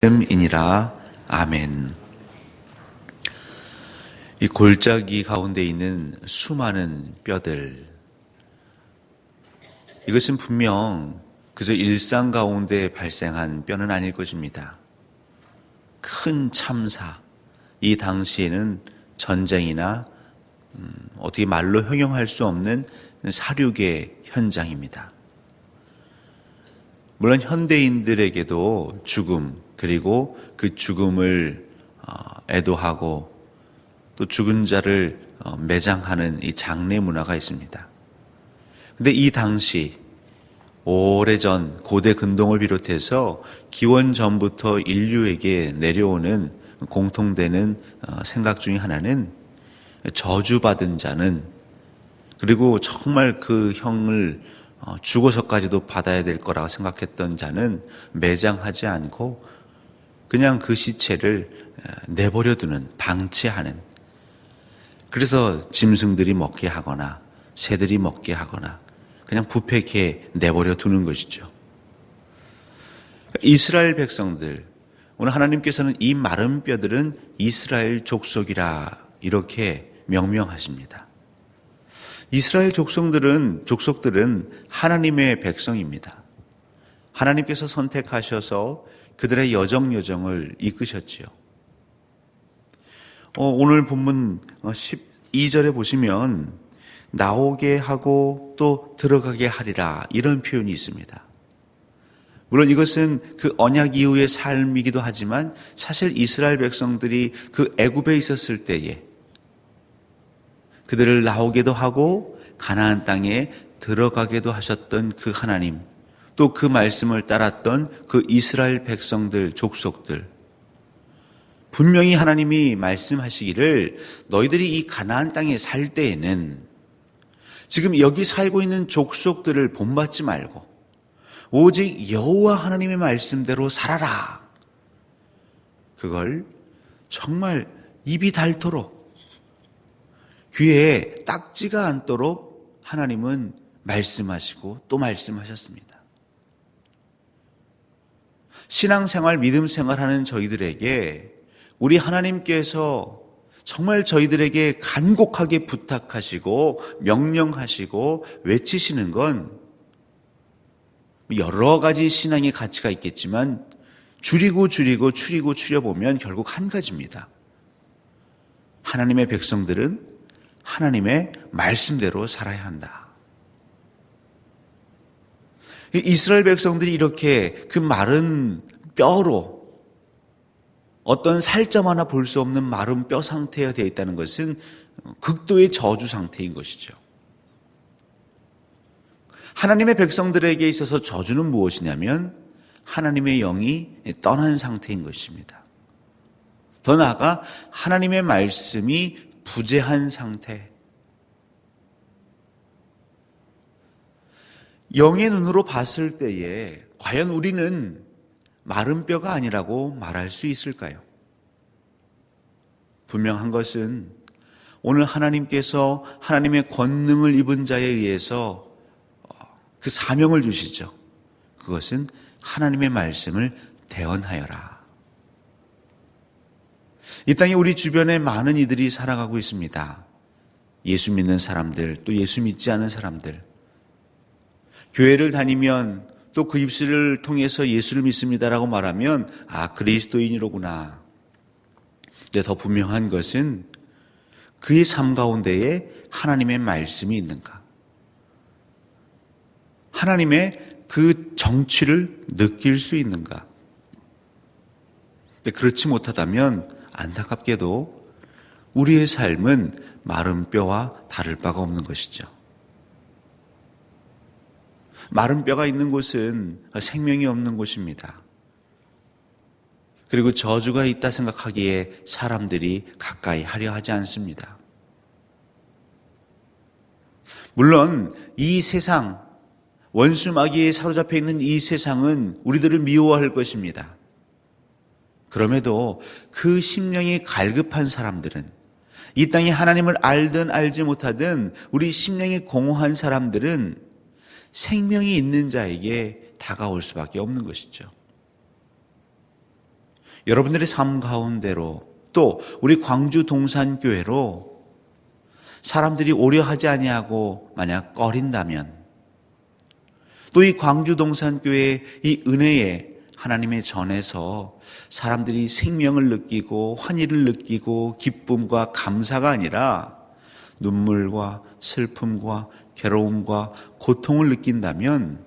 이니라 아멘. 이 골짜기 가운데 있는 수많은 뼈들 이것은 분명 그저 일상 가운데 발생한 뼈는 아닐 것입니다. 큰 참사 이 당시에는 전쟁이나 음, 어떻게 말로 형용할 수 없는 사륙의 현장입니다. 물론 현대인들에게도 죽음 그리고 그 죽음을 어, 애도하고 또 죽은 자를 어, 매장하는 이 장례 문화가 있습니다. 근데 이 당시 오래전 고대 근동을 비롯해서 기원 전부터 인류에게 내려오는 공통되는 어, 생각 중의 하나는 저주받은 자는 그리고 정말 그 형을 죽어서까지도 받아야 될 거라고 생각했던 자는 매장하지 않고 그냥 그 시체를 내버려 두는, 방치하는. 그래서 짐승들이 먹게 하거나 새들이 먹게 하거나 그냥 부패케 내버려 두는 것이죠. 이스라엘 백성들, 오늘 하나님께서는 이 마른 뼈들은 이스라엘 족속이라 이렇게 명명하십니다. 이스라엘 족속들은 족속들은 하나님의 백성입니다. 하나님께서 선택하셔서 그들의 여정 여정을 이끄셨지요. 어, 오늘 본문 12절에 어, 보시면 나오게 하고 또 들어가게 하리라 이런 표현이 있습니다. 물론 이것은 그 언약 이후의 삶이기도 하지만 사실 이스라엘 백성들이 그 애굽에 있었을 때에 그들을 나오게도 하고 가나안 땅에 들어가게도 하셨던 그 하나님 또 그 말씀을 따랐던 그 이스라엘 백성들, 족속들. 분명히 하나님이 말씀하시기를 너희들이 이 가나안 땅에 살 때에는 지금 여기 살고 있는 족속들을 본받지 말고 오직 여호와 하나님의 말씀대로 살아라. 그걸 정말 입이 닳도록 귀에 딱지가 않도록 하나님은 말씀하시고 또 말씀하셨습니다. 신앙생활, 믿음생활 하는 저희들에게 우리 하나님께서 정말 저희들에게 간곡하게 부탁하시고 명령하시고 외치시는 건 여러 가지 신앙의 가치가 있겠지만 줄이고 줄이고 추리고 추려보면 결국 한 가지입니다. 하나님의 백성들은 하나님의 말씀대로 살아야 한다. 이스라엘 백성들이 이렇게 그 마른 뼈로 어떤 살점 하나 볼 수 없는 마른 뼈 상태가 되어 있다는 것은 극도의 저주 상태인 것이죠. 하나님의 백성들에게 있어서 저주는 무엇이냐면 하나님의 영이 떠난 상태인 것입니다. 더 나아가 하나님의 말씀이 부재한 상태. 영의 눈으로 봤을 때에 과연 우리는 마른 뼈가 아니라고 말할 수 있을까요? 분명한 것은 오늘 하나님께서 하나님의 권능을 입은 자에 의해서 어, 그 사명을 주시죠. 그것은 하나님의 말씀을 대언하여라. 이 땅에 우리 주변에 많은 이들이 살아가고 있습니다. 예수 믿는 사람들, 또 예수 믿지 않은 사람들. 교회를 다니면 또 그 입술을 통해서 예수를 믿습니다라고 말하면 아 그리스도인이로구나. 근데 더 분명한 것은 그의 삶 가운데에 하나님의 말씀이 있는가? 하나님의 그 정취를 느낄 수 있는가? 그렇지 못하다면 안타깝게도 우리의 삶은 마른 뼈와 다를 바가 없는 것이죠. 마른 뼈가 있는 곳은 생명이 없는 곳입니다. 그리고 저주가 있다 생각하기에 사람들이 가까이 하려 하지 않습니다. 물론 이 세상, 원수 마귀에 사로잡혀 있는 이 세상은 우리들을 미워할 것입니다. 그럼에도 그 심령이 갈급한 사람들은 이 땅에 하나님을 알든 알지 못하든 우리 심령이 공허한 사람들은 생명이 있는 자에게 다가올 수밖에 없는 것이죠. 여러분들의 삶 가운데로 또 우리 광주 동산교회로 사람들이 오려 하지 아니하고 만약 꺼린다면 또 이 광주 동산교회의 이 은혜에 하나님의 전에서 사람들이 생명을 느끼고 환희를 느끼고 기쁨과 감사가 아니라 눈물과 슬픔과 괴로움과 고통을 느낀다면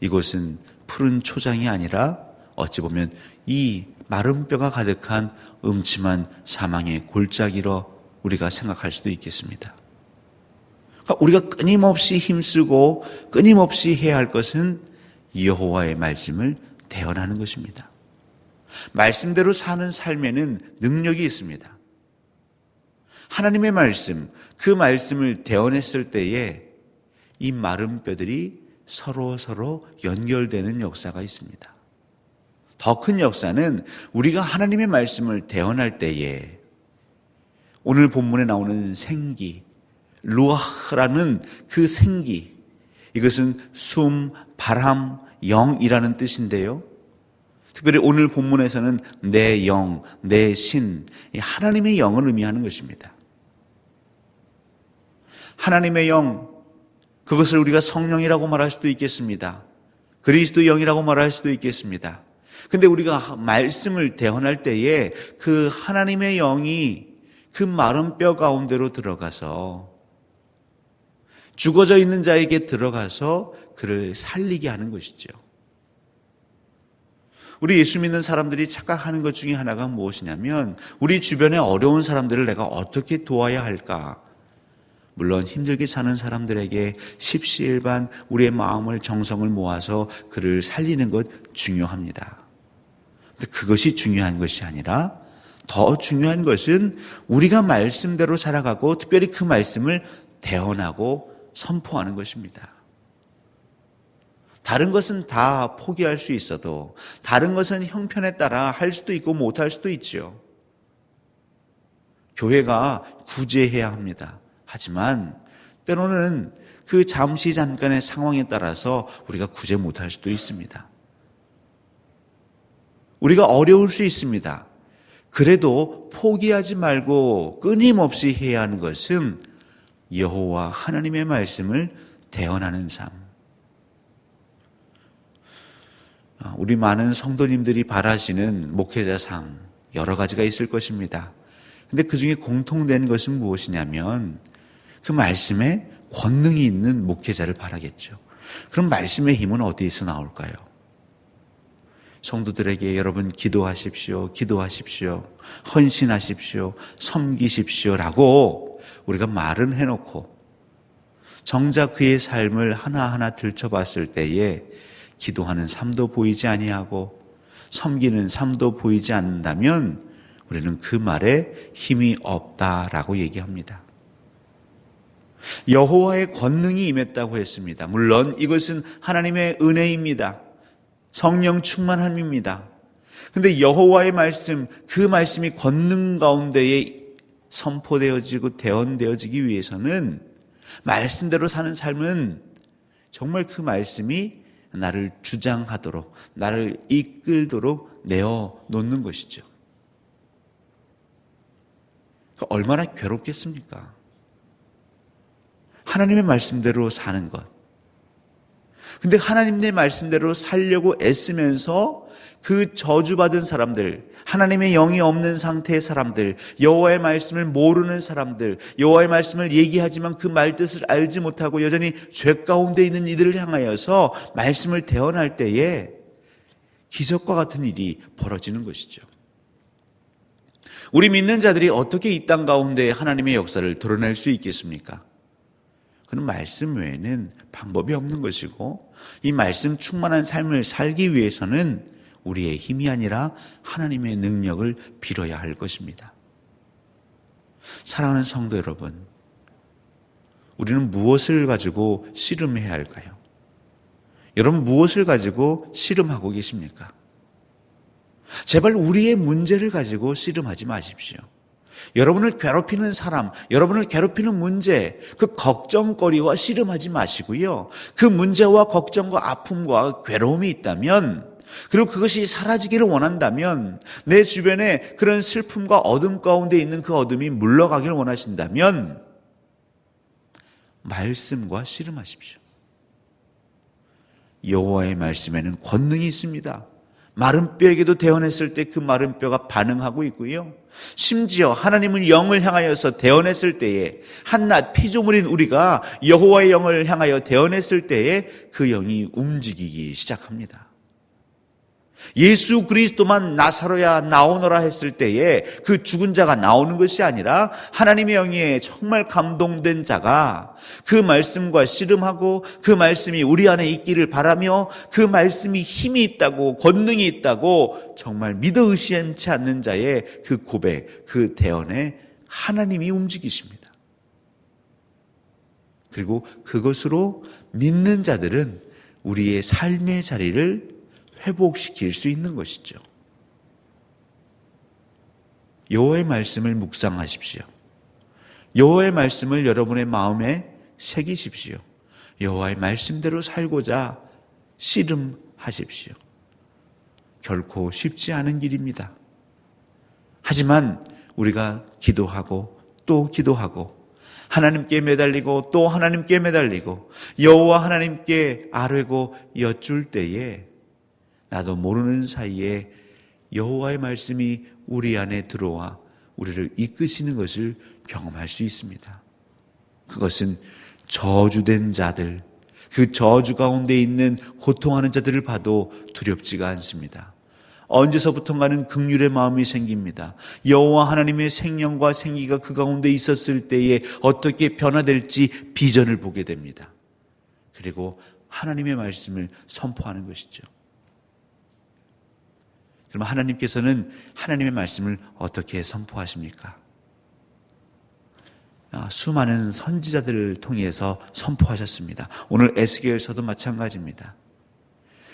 이곳은 푸른 초장이 아니라 어찌 보면 이 마른 뼈가 가득한 음침한 사망의 골짜기로 우리가 생각할 수도 있겠습니다. 그러니까 우리가 끊임없이 힘쓰고 끊임없이 해야 할 것은 여호와의 말씀을 대언하는 것입니다. 말씀대로 사는 삶에는 능력이 있습니다. 하나님의 말씀, 그 말씀을 대언했을 때에 이 마른 뼈들이 서로 서로 연결되는 역사가 있습니다. 더 큰 역사는 우리가 하나님의 말씀을 대언할 때에 오늘 본문에 나오는 생기, 루아흐라는 그 생기, 이것은 숨, 바람, 영이라는 뜻인데요. 특별히 오늘 본문에서는 내 영, 내 신, 하나님의 영을 의미하는 것입니다. 하나님의 영, 그것을 우리가 성령이라고 말할 수도 있겠습니다. 그리스도 영이라고 말할 수도 있겠습니다. 근데 우리가 말씀을 대언할 때에 그 하나님의 영이 그 마른 뼈 가운데로 들어가서 죽어져 있는 자에게 들어가서 그를 살리게 하는 것이죠. 우리 예수 믿는 사람들이 착각하는 것 중에 하나가 무엇이냐면 우리 주변에 어려운 사람들을 내가 어떻게 도와야 할까? 물론 힘들게 사는 사람들에게 십시일반 우리의 마음을 정성을 모아서 그를 살리는 것 중요합니다. 근데 그것이 중요한 것이 아니라 더 중요한 것은 우리가 말씀대로 살아가고 특별히 그 말씀을 대언하고 선포하는 것입니다. 다른 것은 다 포기할 수 있어도 다른 것은 형편에 따라 할 수도 있고 못할 수도 있죠. 교회가 구제해야 합니다. 하지만 때로는 그 잠시 잠깐의 상황에 따라서 우리가 구제 못할 수도 있습니다. 우리가 어려울 수 있습니다. 그래도 포기하지 말고 끊임없이 해야 하는 것은 여호와 하나님의 말씀을 대언하는 삶. 아, 우리 많은 성도님들이 바라시는 목회자상 여러 가지가 있을 것입니다. 근데 그 중에 공통된 것은 무엇이냐면 그 말씀에 권능이 있는 목회자를 바라겠죠. 그럼 말씀의 힘은 어디에서 나올까요? 성도들에게 여러분 기도하십시오. 기도하십시오. 헌신하십시오. 섬기십시오 라고 우리가 말은 해놓고 정작 그의 삶을 하나하나 들춰봤을 때에 기도하는 삶도 보이지 아니하고 섬기는 삶도 보이지 않는다면 우리는 그 말에 힘이 없다라고 얘기합니다. 여호와의 권능이 임했다고 했습니다. 물론 이것은 하나님의 은혜입니다. 성령 충만함입니다. 근데 여호와의 말씀, 그 말씀이 권능 가운데에 선포되어지고 대언되어지기 위해서는 말씀대로 사는 삶은 정말 그 말씀이 나를 주장하도록, 나를 이끌도록 내어 놓는 것이죠. 얼마나 괴롭겠습니까? 하나님의 말씀대로 사는 것. 근데 하나님의 말씀대로 살려고 애쓰면서 그 저주받은 사람들, 하나님의 영이 없는 상태의 사람들, 여호와의 말씀을 모르는 사람들, 여호와의 말씀을 얘기하지만 그 말뜻을 알지 못하고 여전히 죄 가운데 있는 이들을 향하여서 말씀을 대언할 때에 기적과 같은 일이 벌어지는 것이죠. 우리 믿는 자들이 어떻게 이 땅 가운데 하나님의 역사를 드러낼 수 있겠습니까? 그는 말씀 외에는 방법이 없는 것이고 이 말씀 충만한 삶을 살기 위해서는 우리의 힘이 아니라 하나님의 능력을 빌어야 할 것입니다. 사랑하는 성도 여러분, 우리는 무엇을 가지고 씨름해야 할까요? 여러분 무엇을 가지고 씨름하고 계십니까? 제발 우리의 문제를 가지고 씨름하지 마십시오. 여러분을 괴롭히는 사람, 여러분을 괴롭히는 문제, 그 걱정거리와 씨름하지 마시고요. 그 문제와 걱정과 아픔과 괴로움이 있다면 그리고 그것이 사라지기를 원한다면 내 주변에 그런 슬픔과 어둠 가운데 있는 그 어둠이 물러가기를 원하신다면 말씀과 씨름하십시오. 여호와의 말씀에는 권능이 있습니다. 마른 뼈에게도 대언했을 때 그 마른 뼈가 반응하고 있고요. 심지어 하나님은 영을 향하여서 대언했을 때에 한낱 피조물인 우리가 여호와의 영을 향하여 대언했을 때에 그 영이 움직이기 시작합니다. 예수 그리스도만 나사로야 나오너라 했을 때에 그 죽은 자가 나오는 것이 아니라 하나님의 영에 정말 감동된 자가 그 말씀과 씨름하고 그 말씀이 우리 안에 있기를 바라며 그 말씀이 힘이 있다고 권능이 있다고 정말 믿어 의심치 않는 자의 그 고백, 그 대언에 하나님이 움직이십니다. 그리고 그것으로 믿는 자들은 우리의 삶의 자리를 회복시킬 수 있는 것이죠. 여호와의 말씀을 묵상하십시오. 여호와의 말씀을 여러분의 마음에 새기십시오. 여호와의 말씀대로 살고자 씨름하십시오. 결코 쉽지 않은 길입니다. 하지만 우리가 기도하고 또 기도하고 하나님께 매달리고 또 하나님께 매달리고 여호와 하나님께 아뢰고 여쭐 때에 나도 모르는 사이에 여호와의 말씀이 우리 안에 들어와 우리를 이끄시는 것을 경험할 수 있습니다. 그것은 저주된 자들, 그 저주 가운데 있는 고통하는 자들을 봐도 두렵지가 않습니다. 언제서부턴가는 극률의 마음이 생깁니다. 여호와 하나님의 생명과 생기가 그 가운데 있었을 때에 어떻게 변화될지 비전을 보게 됩니다. 그리고 하나님의 말씀을 선포하는 것이죠. 그럼 하나님께서는 하나님의 말씀을 어떻게 선포하십니까? 아, 수많은 선지자들을 통해서 선포하셨습니다. 오늘 에스겔서도 마찬가지입니다.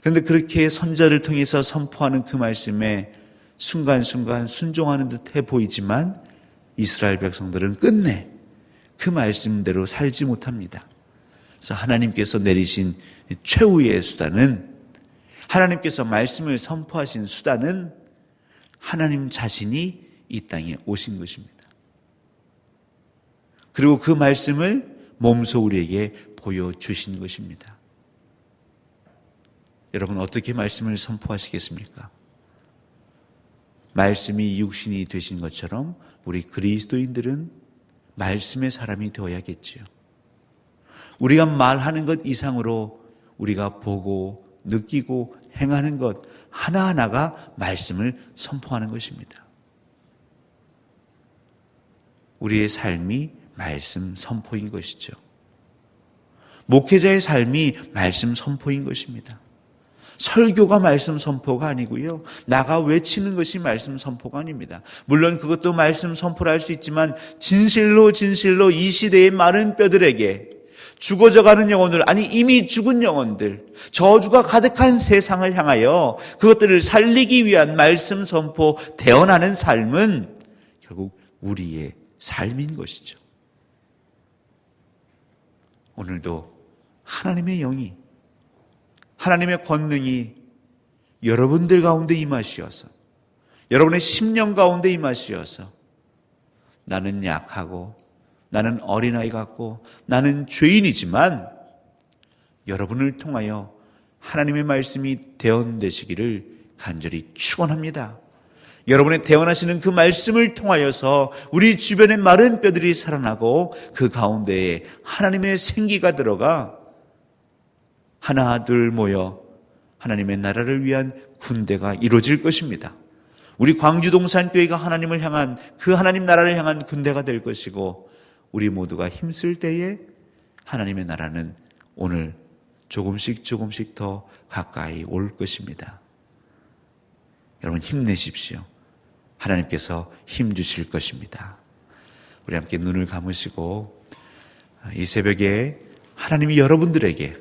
그런데 그렇게 선자를 통해서 선포하는 그 말씀에 순간순간 순종하는 듯해 보이지만 이스라엘 백성들은 끝내 그 말씀대로 살지 못합니다. 그래서 하나님께서 내리신 최후의 수단은 하나님께서 말씀을 선포하신 수단은 하나님 자신이 이 땅에 오신 것입니다. 그리고 그 말씀을 몸소 우리에게 보여주신 것입니다. 여러분, 어떻게 말씀을 선포하시겠습니까? 말씀이 육신이 되신 것처럼 우리 그리스도인들은 말씀의 사람이 되어야겠지요. 우리가 말하는 것 이상으로 우리가 보고 느끼고 행하는 것 하나하나가 말씀을 선포하는 것입니다. 우리의 삶이 말씀 선포인 것이죠. 목회자의 삶이 말씀 선포인 것입니다. 설교가 말씀 선포가 아니고요. 나가 외치는 것이 말씀 선포가 아닙니다. 물론 그것도 말씀 선포를 할 수 있지만 진실로 진실로 이 시대의 마른 뼈들에게 죽어져 가는 영혼들, 아니 이미 죽은 영혼들, 저주가 가득한 세상을 향하여 그것들을 살리기 위한 말씀 선포, 대언하는 삶은 결국 우리의 삶인 것이죠. 오늘도 하나님의 영이, 하나님의 권능이 여러분들 가운데 임하시어서, 여러분의 심령 가운데 임하시어서, 나는 약하고 나는 어린아이 같고 나는 죄인이지만 여러분을 통하여 하나님의 말씀이 대언되시기를 간절히 축원합니다. 여러분의 대언하시는 그 말씀을 통하여서 우리 주변의 마른 뼈들이 살아나고 그 가운데에 하나님의 생기가 들어가 하나 둘 모여 하나님의 나라를 위한 군대가 이루어질 것입니다. 우리 광주동산교회가 하나님을 향한 그 하나님 나라를 향한 군대가 될 것이고 우리 모두가 힘쓸 때에 하나님의 나라는 오늘 조금씩 조금씩 더 가까이 올 것입니다. 여러분 힘내십시오. 하나님께서 힘 주실 것입니다. 우리 함께 눈을 감으시고 이 새벽에 하나님이 여러분들에게